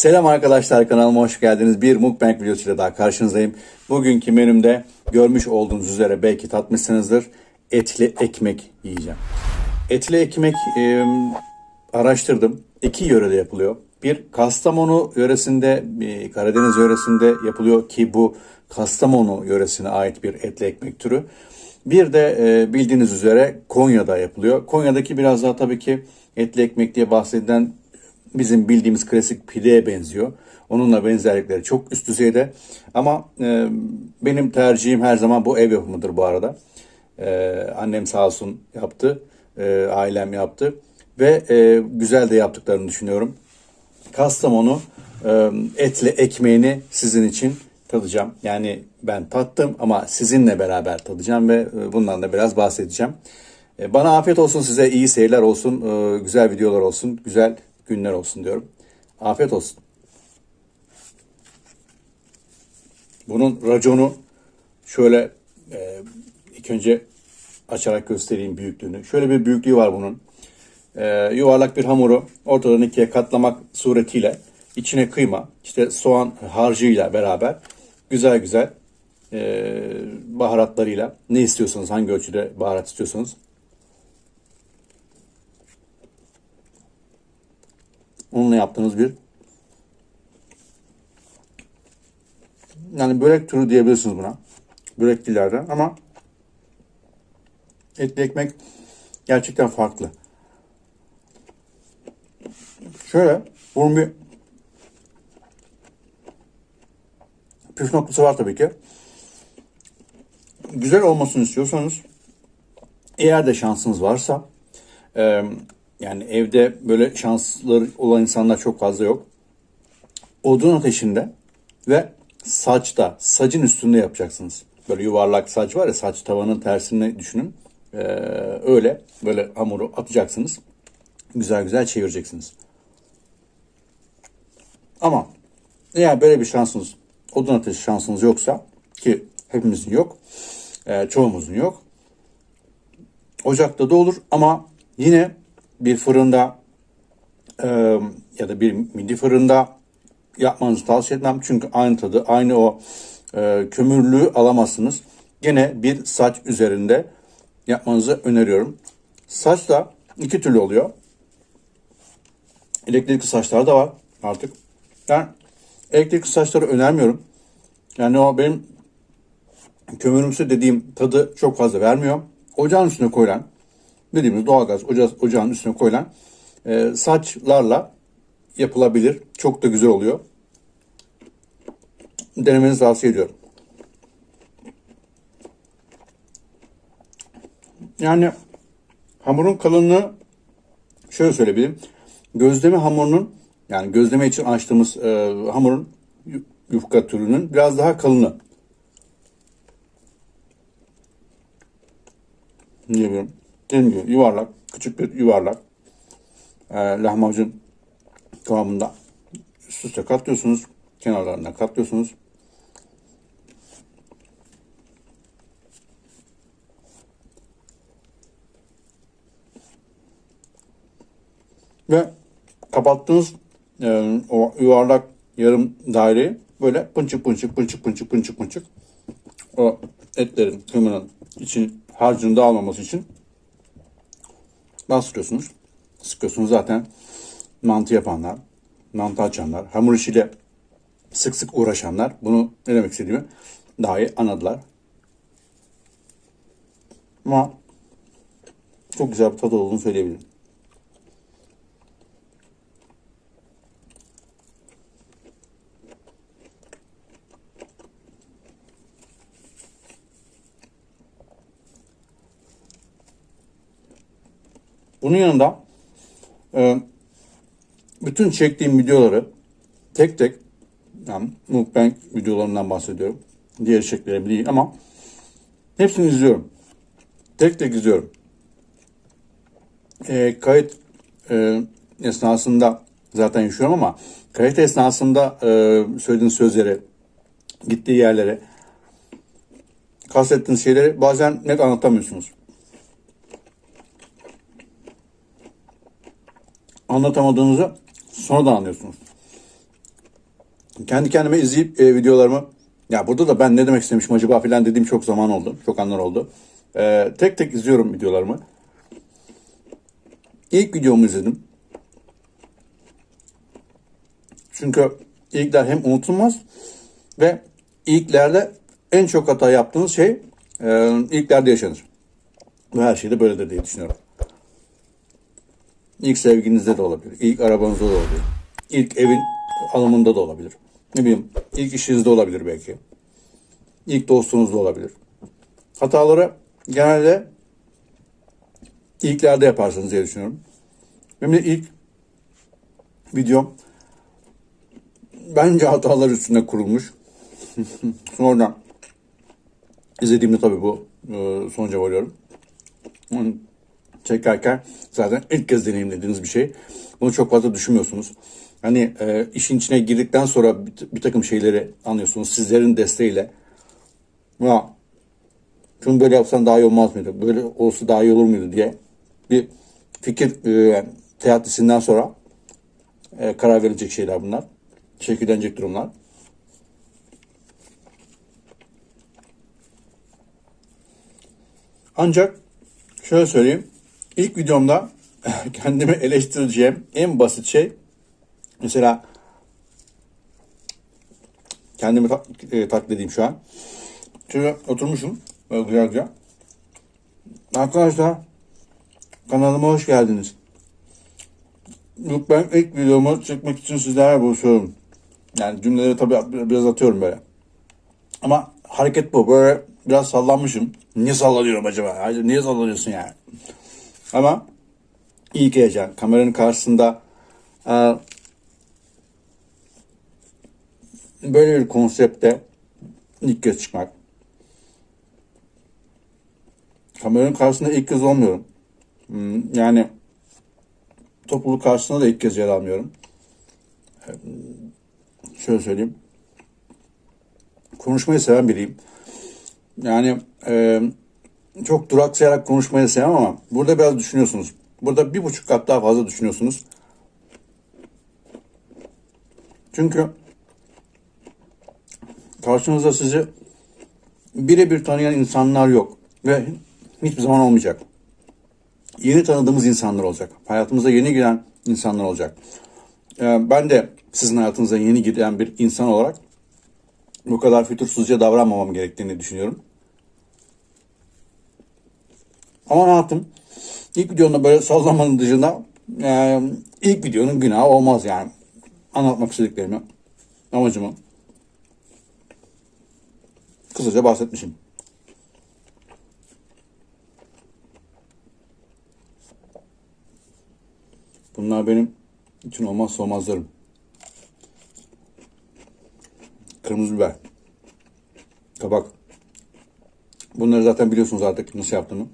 Selam arkadaşlar kanalıma hoş geldiniz. Bir mukbang videosuyla daha karşınızdayım. Bugünkü menümde görmüş olduğunuz üzere belki tatmışsınızdır. Etli ekmek yiyeceğim. Etli ekmek e, araştırdım. İki yörede yapılıyor. Bir Kastamonu yöresinde, bir Karadeniz yöresinde yapılıyor ki bu Kastamonu yöresine ait bir etli ekmek türü. Bir de e, bildiğiniz üzere Konya'da yapılıyor. Konya'daki biraz daha tabii ki etli ekmek diye bahsedilen bizim bildiğimiz klasik pideye benziyor. Onunla benzerlikleri çok üst düzeyde. Ama e, benim tercihim her zaman bu ev yapımıdır bu arada. E, annem sağ olsun yaptı, e, ailem yaptı ve e, güzel de yaptıklarını düşünüyorum. Kastamonu e, etli ekmeğini sizin için tadacağım. Yani ben tattım ama sizinle beraber tadacağım ve e, bundan da biraz bahsedeceğim. E, Bana afiyet olsun size iyi seyirler olsun, e, güzel videolar olsun, güzel günler olsun diyorum. Afiyet olsun. Bunun raconu şöyle e, ilk önce açarak göstereyim büyüklüğünü. Şöyle bir büyüklüğü var bunun. E, yuvarlak bir hamuru ortadan ikiye katlamak suretiyle içine kıyma, işte soğan harcıyla beraber güzel güzel e, baharatlarıyla ne istiyorsanız, hangi ölçüde baharat istiyorsanız onunla yaptığınız bir yani börek türü diyebilirsiniz buna. Börek dillerden ama etli ekmek gerçekten farklı. Şöyle bunun bir püf noktası var tabii ki. Güzel olmasını istiyorsanız eğer de şansınız varsa e, yani evde böyle şansları olan insanlar çok fazla yok. Odun ateşinde ve saçta, sacın üstünde yapacaksınız. Böyle yuvarlak saç var ya saç tavanın tersini düşünün. Ee, öyle böyle hamuru atacaksınız. Güzel güzel çevireceksiniz. Ama eğer böyle bir şansınız, odun ateşi şansınız yoksa ki hepimizin yok, e, çoğumuzun yok. Ocakta da olur ama yine bir fırında e, ya da bir midi fırında yapmanızı tavsiye etmem. Çünkü aynı tadı, aynı o e, kömürlüğü alamazsınız. Gene bir saç üzerinde yapmanızı öneriyorum. Saç da iki türlü oluyor. Elektrikli saçlar da var artık. Ben elektrikli saçları önermiyorum. Yani o benim kömürümsü dediğim tadı çok fazla vermiyor. Ocağın üstüne koyulan dediğimiz doğalgaz oca, ocağın üstüne koyulan e, saçlarla yapılabilir. Çok da güzel oluyor. Denemenizi tavsiye ediyorum. Yani hamurun kalınlığı şöyle söyleyebilirim. Gözleme hamurunun yani gözleme için açtığımız e, hamurun yu- yufka türünün biraz daha kalını. Diyebilirim. Gibi yuvarlak, küçük bir yuvarlak e, lahmacun kıvamında üst üste katlıyorsunuz. Kenarlarına katlıyorsunuz. Ve kapattığınız e, o yuvarlak yarım daireyi böyle pınçık pınçık pınçık pınçık pınçık pınçık o etlerin kıymanın için harcının dağılmaması için bastırıyorsunuz. Sıkıyorsunuz zaten mantı yapanlar, mantı açanlar, hamur işiyle sık sık uğraşanlar bunu ne demek istediğimi daha iyi anladılar. Ama çok güzel bir tadı olduğunu söyleyebilirim. Bunun yanında e, bütün çektiğim videoları tek tek yani mukbang videolarından bahsediyorum. Diğer içeriklerim değil ama hepsini izliyorum. Tek tek izliyorum. E, kayıt e, esnasında zaten yaşıyorum ama kayıt esnasında e, söylediğiniz sözleri, gittiği yerlere, kastettiğiniz şeyleri bazen net anlatamıyorsunuz. Anlatamadığınızı sonradan anlıyorsunuz. kendi kendime izleyip e, videolarımı ya burada da ben ne demek istemişim acaba filan dediğim çok zaman oldu. Çok anlar oldu. E, tek tek izliyorum videolarımı. İlk videomu izledim. Çünkü ilkler hem unutulmaz ve ilklerde en çok hata yaptığınız şey e, ilklerde yaşanır. Ve her şey de böyledir diye düşünüyorum. İlk sevginizde de olabilir. İlk arabanızda da olabilir. İlk evin alımında da olabilir. Ne bileyim ilk işinizde olabilir belki. İlk dostunuzda olabilir. Hataları genelde ilklerde yaparsınız diye düşünüyorum. Benim de ilk videom bence hatalar üstünde kurulmuş. Sonra izlediğimde tabii bu e, sonuca varıyorum. Çekerken zaten ilk kez deneyimlediğiniz bir şey. Bunu çok fazla düşünmüyorsunuz. Hani e, işin içine girdikten sonra bir, bir takım şeyleri anlıyorsunuz. Sizlerin desteğiyle. Ya şunu böyle yapsan daha iyi olmaz mıydı? Böyle olsa daha iyi olur muydu diye bir fikir e, teatisinden sonra e, karar verilecek şeyler bunlar. Şekillenecek durumlar. Ancak şöyle söyleyeyim. İlk videomda kendimi eleştireceğim en basit şey mesela kendimi ta- e, taklit edeyim şu an. Şöyle oturmuşum. Böyle güzel güzel. Arkadaşlar kanalıma hoş geldiniz. Ben ilk videomu çekmek için sizlerle buluşuyorum. Yani cümleleri tabii biraz atıyorum böyle. Ama hareket bu. Böyle biraz sallanmışım. Niye sallanıyorum acaba? Niye sallanıyorsun yani? Ama ilk heyecan. Kameranın karşısında e, böyle bir konsepte ilk kez çıkmak. Kameranın karşısında ilk kez olmuyorum. Hmm, Yani topluluk karşısında da ilk kez yer almıyorum. Ee, Şöyle söyleyeyim. Konuşmayı seven biriyim. Yani e, çok duraksayarak konuşmayı sevmem ama burada biraz düşünüyorsunuz. Burada bir buçuk kat daha fazla düşünüyorsunuz. Çünkü karşınızda sizi birebir tanıyan insanlar yok ve hiçbir zaman olmayacak. Yeni tanıdığımız insanlar olacak. Hayatımıza yeni giren insanlar olacak. Ee, ben de sizin hayatınıza yeni giren bir insan olarak bu kadar fütursuzca davranmamam gerektiğini düşünüyorum. Ama ne yaptım? İlk videonda böyle sallamanın dışında e, ilk videonun günahı olmaz yani. Anlatmak istediklerimi, amacımı kısaca bahsetmişim. Bunlar benim için olmazsa olmazlarım. Kırmızı biber. Kabak. Bunları zaten biliyorsunuz artık nasıl yaptığımı.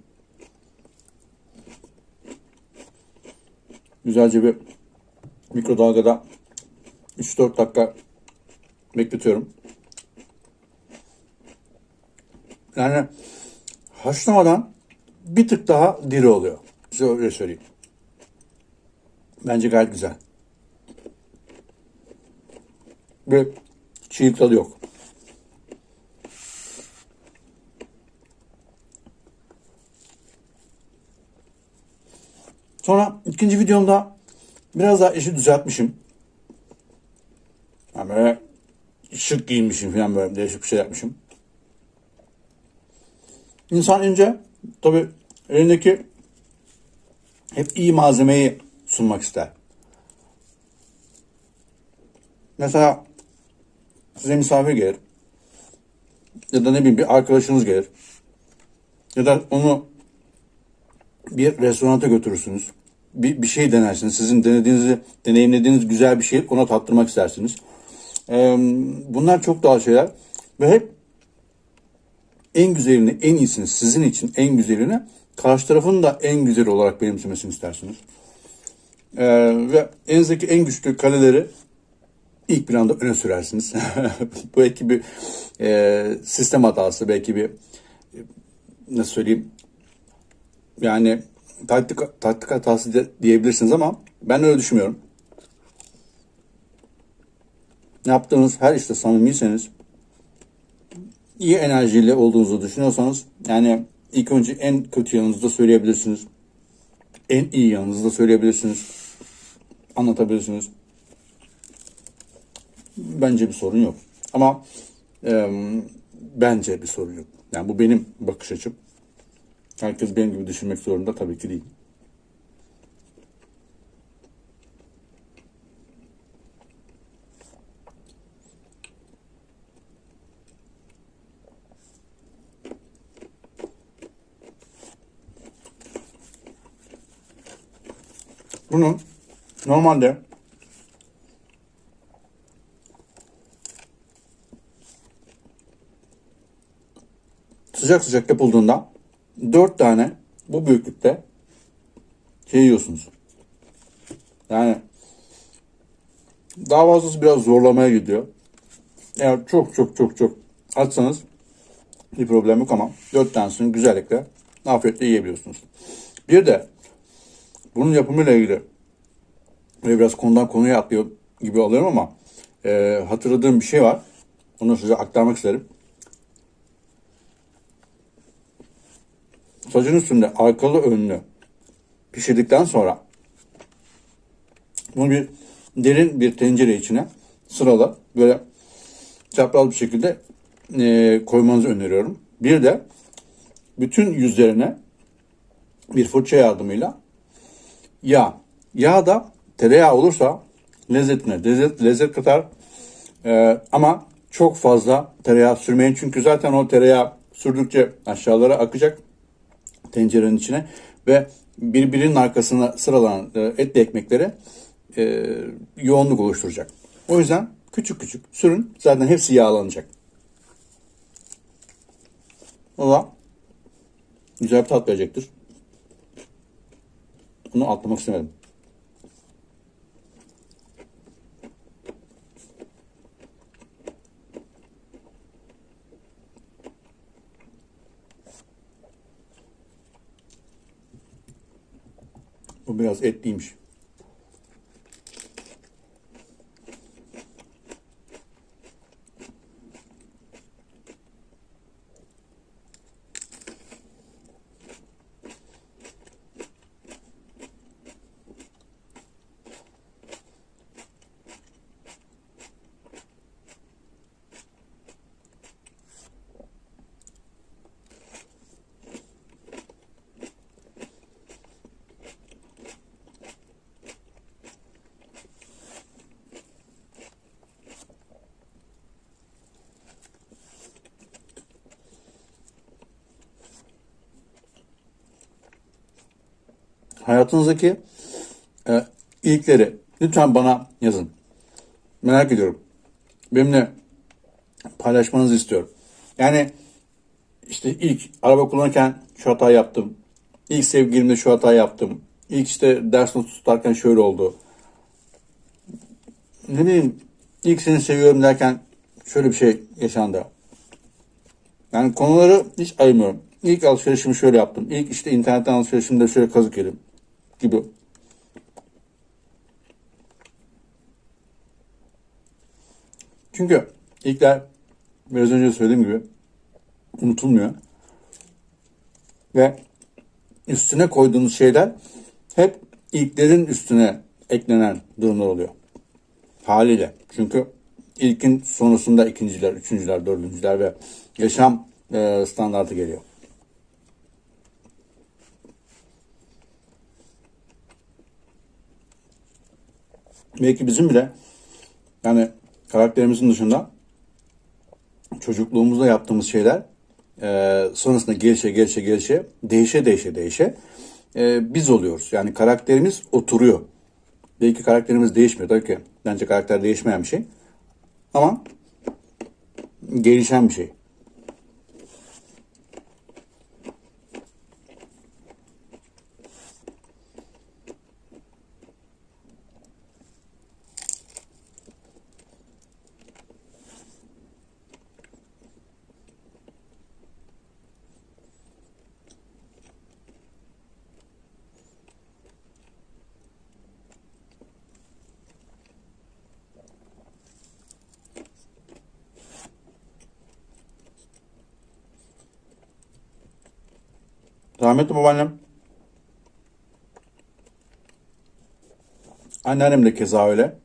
Güzelce bir mikrodalgada 3-4 dakika bekletiyorum. Yani haşlamadan bir tık daha diri oluyor. Size öyle söyleyeyim. Bence gayet güzel. Ve çiğ tadı yok. Sonra ikinci videomda biraz daha işi düzeltmişim. Yani böyle şık giyinmişim falan böyle değişik bir şey yapmışım. İnsan ince tabi elindeki hep iyi malzemeyi sunmak ister. Mesela size misafir gelir. Ya da ne bileyim bir arkadaşınız gelir. Ya da onu bir restoranta götürürsünüz. Bir, bir şey denersiniz. Sizin denediğinizi, deneyimlediğiniz güzel bir şey ona tattırmak istersiniz. Ee, bunlar çok doğal şeyler. Ve hep en güzelini, en iyisini, sizin için en güzelini karşı tarafın da en güzeli olarak benimsemesini istersiniz. Ee, ve elinizdeki en güçlü kaleleri ilk planda öne sürersiniz. Bu belki bir e, sistem hatası, belki bir nasıl söyleyeyim yani taktik, taktik hatası de, diyebilirsiniz ama ben öyle düşünmüyorum. yaptığınız her işte samimiyseniz, iyi enerjiyle olduğunuzu düşünüyorsanız, yani ilk önce en kötü yanınızı da söyleyebilirsiniz. En iyi yanınızı da söyleyebilirsiniz. Anlatabilirsiniz. Bence bir sorun yok. Ama e, bence bir sorun yok. Yani bu benim bakış açım. Herkes benim gibi düşünmek zorunda tabii ki değil. Bunu normalde sıcak sıcak yapıldığında dört tane bu büyüklükte şey yiyorsunuz. Yani daha fazlası biraz zorlamaya gidiyor. Eğer çok çok çok çok açsanız bir problem yok ama dört tanesini güzellikle afiyetle yiyebiliyorsunuz. Bir de bunun yapımıyla ilgili biraz konudan konuya atlıyor gibi alıyorum ama e, hatırladığım bir şey var. Onu size aktarmak isterim. Sacın üstünde arkalı önlü pişirdikten sonra bunu bir derin bir tencere içine sıralı böyle çapraz bir şekilde e, koymanızı öneriyorum. Bir de bütün yüzlerine bir fırça yardımıyla yağ. Yağ da tereyağı olursa lezzetine lezzet, lezzet katar. E, ama çok fazla tereyağı sürmeyin. Çünkü zaten o tereyağı sürdükçe aşağılara akacak tencerenin içine ve birbirinin arkasına sıralanan e, etli ekmekleri e, yoğunluk oluşturacak. O yüzden küçük küçük sürün. Zaten hepsi yağlanacak. Da güzel bir tat verecektir. Bunu atlamak istemedim. Bu biraz etliymiş. Hayatınızdaki e, ilkleri lütfen bana yazın. Merak ediyorum. Benimle paylaşmanızı istiyorum. Yani işte ilk araba kullanırken şu hata yaptım. İlk sevgilimde şu hata yaptım. İlk işte ders notu tutarken şöyle oldu. Ne bileyim ilk seni seviyorum derken şöyle bir şey yaşandı. Yani konuları hiç ayırmıyorum. İlk alışverişimi şöyle yaptım. İlk işte internetten alışverişimde şöyle kazık yedim gibi. Çünkü ilkler biraz önce söylediğim gibi unutulmuyor. Ve üstüne koyduğunuz şeyler hep ilklerin üstüne eklenen durumlar oluyor. Haliyle. Çünkü ilkin sonrasında ikinciler, üçüncüler, dördüncüler ve yaşam e, standartı geliyor. Belki bizim bile yani karakterimizin dışında çocukluğumuzda yaptığımız şeyler e, sonrasında gelişe gelişe gelişe değişe değişe değişe e, biz oluyoruz. Yani karakterimiz oturuyor. Belki karakterimiz değişmiyor. Tabii ki bence karakter değişmeyen bir şey. Ama gelişen bir şey. Rahmetli babaannem Anneannem de keza öyle.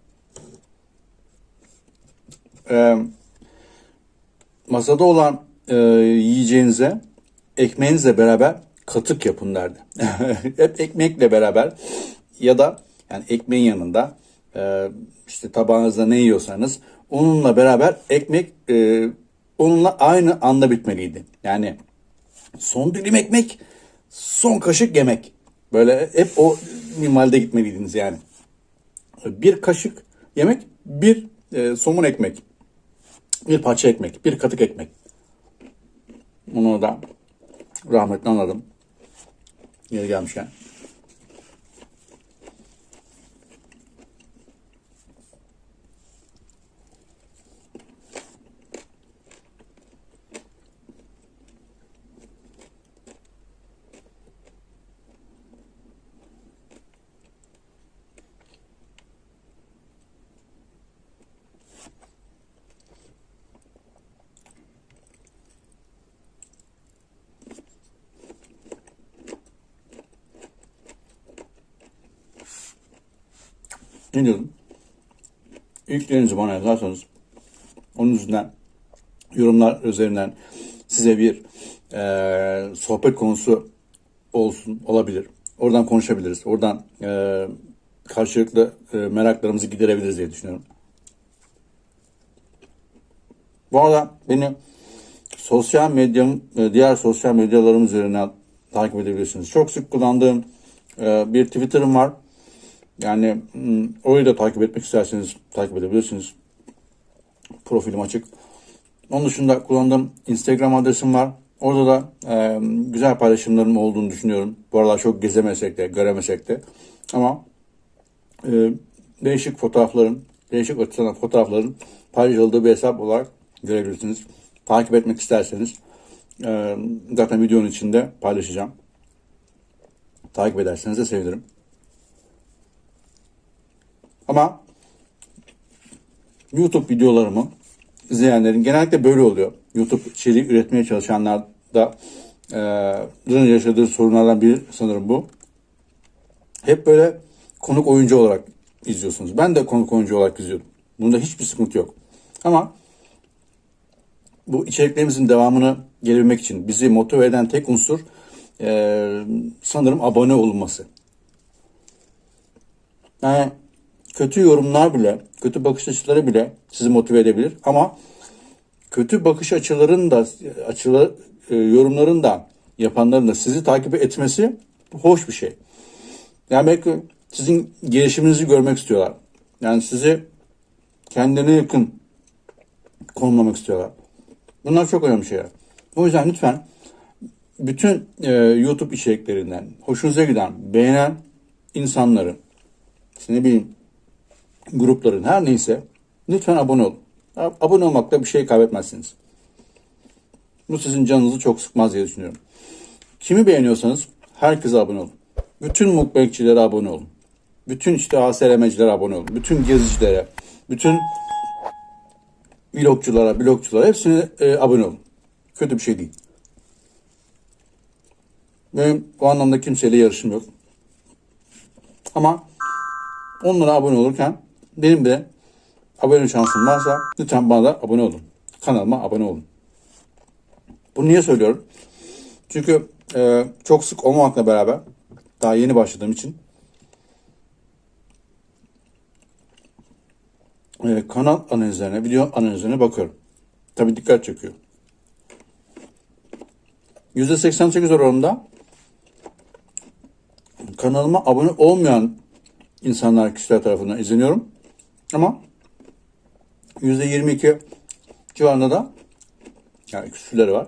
Ee, masada olan e, yiyeceğinize ekmeğinizle beraber katık yapın derdi. Hep ekmekle beraber ya da yani ekmeğin yanında e, işte tabağınızda ne yiyorsanız onunla beraber ekmek e, onunla aynı anda bitmeliydi. Yani son dilim ekmek, son kaşık yemek. Böyle hep o minvalde gitmeliydiniz yani. Bir kaşık yemek, bir e, somun ekmek. Bir parça ekmek, bir katık ekmek. Bunu da rahmetli anladım. Yeri gelmişken. Ne diyordum? İlklerinizi bana yazarsanız onun yüzünden yorumlar üzerinden size bir e, sohbet konusu olsun olabilir. Oradan konuşabiliriz. Oradan e, karşılıklı e, meraklarımızı giderebiliriz diye düşünüyorum. Bu arada beni sosyal medyam, diğer sosyal medyalarım üzerinden takip edebilirsiniz. Çok sık kullandığım e, bir Twitter'ım var. Yani hmm, orayı da takip etmek isterseniz takip edebilirsiniz. Profilim açık. Onun dışında kullandığım Instagram adresim var. Orada da e, güzel paylaşımlarım olduğunu düşünüyorum. Bu aralar çok gezemesek de, göremesek de. Ama e, değişik fotoğrafların, değişik açıdan fotoğrafların paylaşıldığı bir hesap olarak görebilirsiniz. Takip etmek isterseniz e, zaten videonun içinde paylaşacağım. Takip ederseniz de sevinirim. Ama YouTube videolarımı izleyenlerin genellikle böyle oluyor. YouTube içeriği üretmeye çalışanlar da e, yaşadığı sorunlardan biri sanırım bu. Hep böyle konuk oyuncu olarak izliyorsunuz. Ben de konuk oyuncu olarak izliyorum. Bunda hiçbir sıkıntı yok. Ama bu içeriklerimizin devamını gelebilmek için bizi motive eden tek unsur e, sanırım abone olunması. Yani kötü yorumlar bile, kötü bakış açıları bile sizi motive edebilir. Ama kötü bakış açıların da açıları, e, yorumların da yapanların da sizi takip etmesi hoş bir şey. Yani belki sizin gelişiminizi görmek istiyorlar. Yani sizi kendine yakın konumlamak istiyorlar. Bunlar çok önemli şeyler. O yüzden lütfen bütün e, YouTube içeriklerinden hoşunuza giden, beğenen insanları, işte ne bileyim grupların her neyse lütfen abone olun. Abone olmakla bir şey kaybetmezsiniz. Bu sizin canınızı çok sıkmaz diye düşünüyorum. Kimi beğeniyorsanız herkese abone olun. Bütün mukbekçilere abone olun. Bütün işte ASRM'cilere abone olun. Bütün gezicilere, bütün vlogculara, blogculara hepsine e, abone olun. Kötü bir şey değil. Benim o anlamda kimseyle yarışım yok. Ama onlara abone olurken benim de abone şansım varsa lütfen bana da abone olun. Kanalıma abone olun. Bunu niye söylüyorum? Çünkü e, çok sık olmamakla beraber daha yeni başladığım için e, kanal analizlerine, video analizlerine bakıyorum. Tabii dikkat çekiyor. %88 oranında kanalıma abone olmayan insanlar kişiler tarafından izleniyorum. Ama %22 civarında da yani küsürleri var.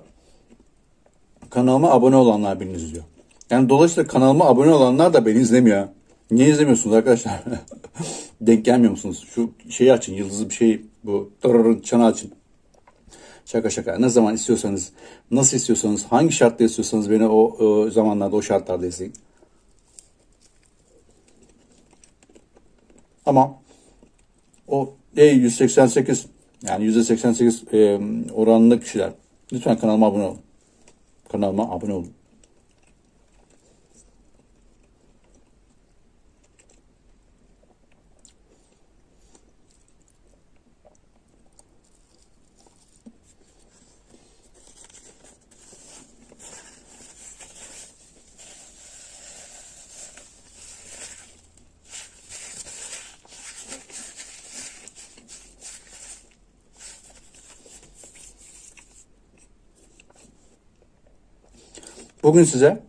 Kanalıma abone olanlar beni izliyor. Yani dolayısıyla kanalıma abone olanlar da beni izlemiyor. Niye izlemiyorsunuz arkadaşlar? Denk gelmiyor musunuz? Şu şeyi açın, yıldızlı bir şey bu. Çanı açın. Şaka şaka. Ne zaman istiyorsanız, nasıl istiyorsanız, hangi şartta istiyorsanız beni o, o zamanlarda, o şartlarda izleyin. Ama o E188 yani %88 e, oranında kişiler lütfen kanalıma abone olun. Kanalıma abone olun. Bugün size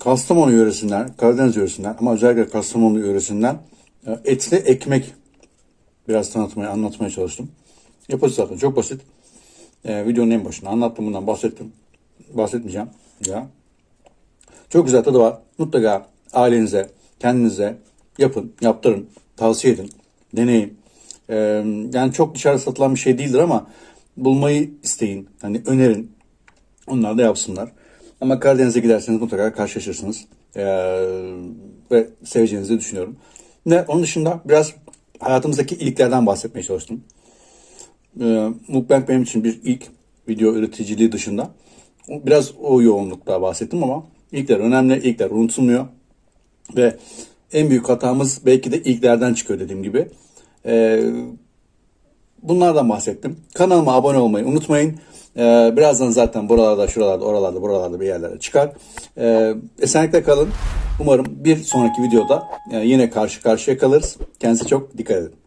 Kastamonu yöresinden, Karadeniz yöresinden ama özellikle Kastamonu yöresinden e, etli ekmek biraz tanıtmaya, anlatmaya çalıştım. Yapısı zaten çok basit. Ee, videonun en başında anlattım bundan bahsettim. Bahsetmeyeceğim. Ya. Çok güzel tadı var. Mutlaka ailenize, kendinize yapın, yaptırın, tavsiye edin, deneyin. Ee, yani çok dışarı satılan bir şey değildir ama bulmayı isteyin. Hani önerin. Onlar da yapsınlar. Ama Karadeniz'e giderseniz mutlaka karşılaşırsınız. Ee, ve seveceğinizi düşünüyorum. Ve onun dışında biraz hayatımızdaki ilklerden bahsetmeye çalıştım. Ee, Mukbang benim için bir ilk video üreticiliği dışında. Biraz o yoğunlukta bahsettim ama ilkler önemli, ilkler unutulmuyor. Ve en büyük hatamız belki de ilklerden çıkıyor dediğim gibi. Ee, bunlardan bahsettim. Kanalıma abone olmayı unutmayın. Ee, birazdan zaten buralarda, şuralarda, oralarda, buralarda bir yerlere çıkar. Ee, esenlikle kalın. Umarım bir sonraki videoda e, yine karşı karşıya kalırız. Kendinize çok dikkat edin.